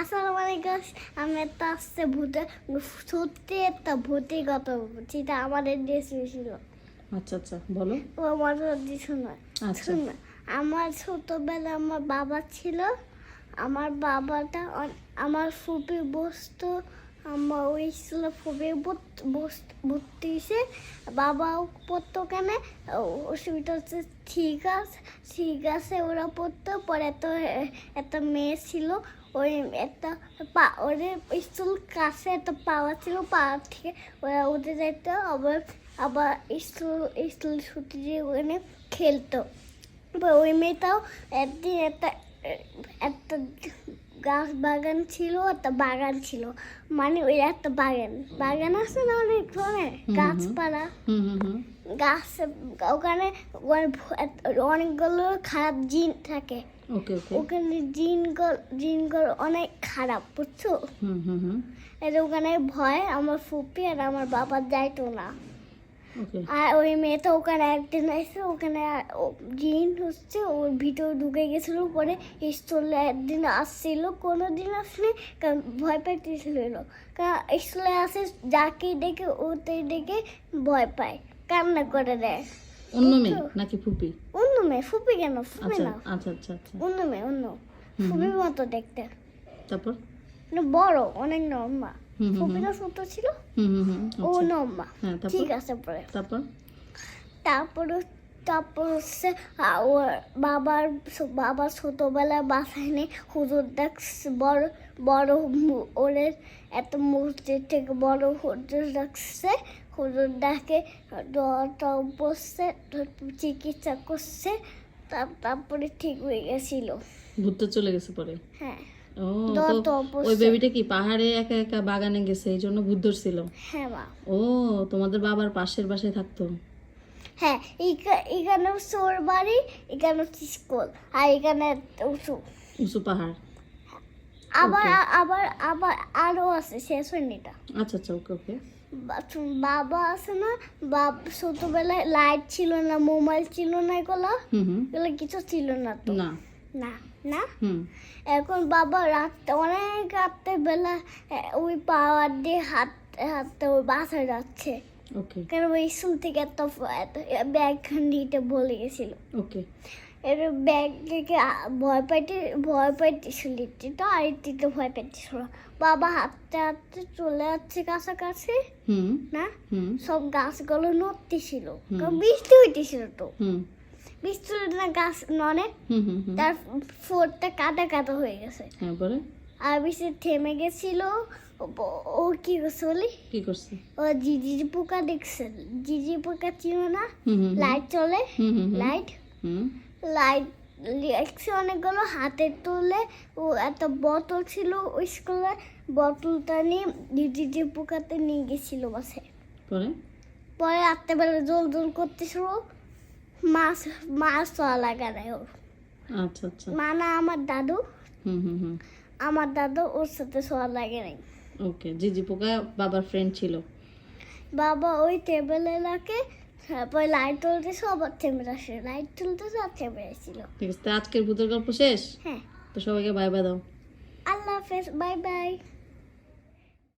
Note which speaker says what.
Speaker 1: আসসালামু আলাইকুম আমি আসছে ভূতে সত্যি একটা ভূতের কথা আমাদের দেশে ছিল।
Speaker 2: আচ্ছা আচ্ছা বলো।
Speaker 1: ও আমার সত্যি শোনা
Speaker 2: আচ্ছা।
Speaker 1: আমার ছোটবেলা আমার বাবা ছিল আমার বাবাটা আমার ফুপি বসতো আমার ওই স্কুলে বস- ভর্তি হয়েছে বাবাও পড়তো কেন? অসুবিধা হচ্ছে, ঠিক আছে ঠিক আছে, ওরা পড়তো। পরে এত একটা মেয়ে ছিল। ওই একটা পা ওদের স্কুল কাছে একটা পাওয়া ছিল পাওয়ার থেকে ওরা উঠে যাইতো। আবার আবার স্কুল স্কুল ছুটি দিয়ে ওখানে খেলতো। ওই মেয়েটাও একদিন একটা একটা গাছ বাগান ছিল একটা বাগান ছিল। মানে ওই একটা বাগান। বাগান আছে না অনেক ধরনের? গাছপালা। গাছ ওখানে অনেকগুলো খারাপ জিন থাকে। ওখানে জিনগুলো জিনগুলো অনেক খারাপ বুঝছ?
Speaker 2: হুম হুম হুম।
Speaker 1: এর ওখানে ভয় আমার ফুপি আর আমার বাবা যাইতো না। আর ওই মেয়েটা ওখানে একদিন এসে ওখানে জিন হচ্ছে ওর ভিতরে ঢুকে গেছিল পরে স্কুলে একদিন আসছিল কোনো দিন আসলে কারণ ভয় পাইতেছিল কারণ স্কুলে আসে যাকে ডেকে ওতে ডেকে ভয় পায় কান্না করে দেয়।
Speaker 2: অন্য মেয়ে নাকি ফুপি?
Speaker 1: অন্য মেয়ে ফুপি কেন? ফুপি
Speaker 2: আচ্ছা
Speaker 1: না।
Speaker 2: আচ্ছা আচ্ছা আচ্ছা।
Speaker 1: অন্য মেয়ে অন্য। ফুপির মতো দেখতে।
Speaker 2: তারপর?
Speaker 1: মানে বড় অনেক
Speaker 2: হুম
Speaker 1: ফুপিটা ছিল? ও
Speaker 2: আচ্ছা।
Speaker 1: নর্মা
Speaker 2: হ্যাঁ
Speaker 1: ঠিক আছে পরে।
Speaker 2: তারপর?
Speaker 1: তারপরে তারপর হচ্ছে ওর বাবার বাবার ছোটবেলায় বাসায় নেই হুজুর দেখছে বড় বড় এত মূর্তি থেকে বড় হুজুর দেখছে হুজুর ডাকে বসছে চিকিৎসা করছে তার- তারপরে ঠিক হয়ে গেছিল।
Speaker 2: ঘুরতে চলে গেছে পরে?
Speaker 1: হ্যাঁ।
Speaker 2: ও ওই বেবিটা কি পাহাড়ে একা একা বাগানে গেছে এই জন্য ভূত ধরছিল
Speaker 1: হ্যাঁ মা।
Speaker 2: ও তোমাদের বাবার পাশের বাসায় থাকতো?
Speaker 1: হ্যাঁ এখা- এখানে সোর বাড়ি এখানে স্কুল আর এখানে উঁচু।
Speaker 2: উঁচু পাহাড়।
Speaker 1: আবার আবার আবার আরও আছে শেষ হয়নি এটা।
Speaker 2: আচ্ছা আচ্ছা ওকে ওকে
Speaker 1: বাবা আছে না বাপ ছোটবেলায় লাইট ছিল না মোবাইল ছিল না এগুলো। এগুলো কিছু ছিল না তো।
Speaker 2: না।
Speaker 1: না। না?
Speaker 2: হুম।
Speaker 1: এখন বাবা রাত্রে অনেক রাত্রে বেলা ওই পাওয়ার দিয়ে হাঁটতে হাঁটতে ওই বাসায় যাচ্ছে।
Speaker 2: ওকে।
Speaker 1: কেন ওই স্কুল থেকে একটা ব্যাগ দিতে বলে গেছিল।
Speaker 2: ওকে।
Speaker 1: এর ব্যাগ থেকে ভয় পাইতে ভয় পাইতেছিল তো আর একটিতে ভয় পাইতেছিল। বাবা হাঁটতে হাঁটতে চলে যাচ্ছে কাছাকাছি
Speaker 2: হুম।
Speaker 1: না?
Speaker 2: হুম।
Speaker 1: সব গাছগুলো নড়তেছিল। কারণ বৃষ্টি হইতেছিল তো। না গাছ
Speaker 2: হুম
Speaker 1: তার ফোরটা কাটা কাটা হয়ে গেছে। আর বৃষ্টি থেমে গেছিল। ও- কি করছে বলি?
Speaker 2: কি করছে?
Speaker 1: ও জিজি পোকা দেখছে। জিজি পোকা ছিল না। লাইট চলে। লাইট? লাইট দেখছে অনেকগুলো হাতে তুলে। ও একটা বোতল ছিল ওই স্কুলে বোতলটা নিয়ে জিজি পোকাতে নিয়ে গেছিল বাসে
Speaker 2: পরে?
Speaker 1: পরে রাত্রেবেলা জল জল করতেছিল মাছ মাছ লাগা দেয় ওর।
Speaker 2: আচ্ছা আচ্ছা।
Speaker 1: মা না আমার দাদু।
Speaker 2: হুম হুম হুম।
Speaker 1: আমার দাদু ওর সাথে শোয়া লাগে নাই।
Speaker 2: ওকে জিজি পোকা বাবার ফ্রেন্ড ছিল।
Speaker 1: বাবা ওই টেবিলে রাখে তারপরে লাইট তুলতেছে আবার থেমে আসে। লাইট তুলতেছে আর থেমে আসছিল
Speaker 2: ঠিক আছে আজকের ভূতের গল্প শেষ?
Speaker 1: হ্যাঁ।
Speaker 2: তো সবাইকে বাই বাই দাও।
Speaker 1: আল্লাহ হাফেজ বাই বাই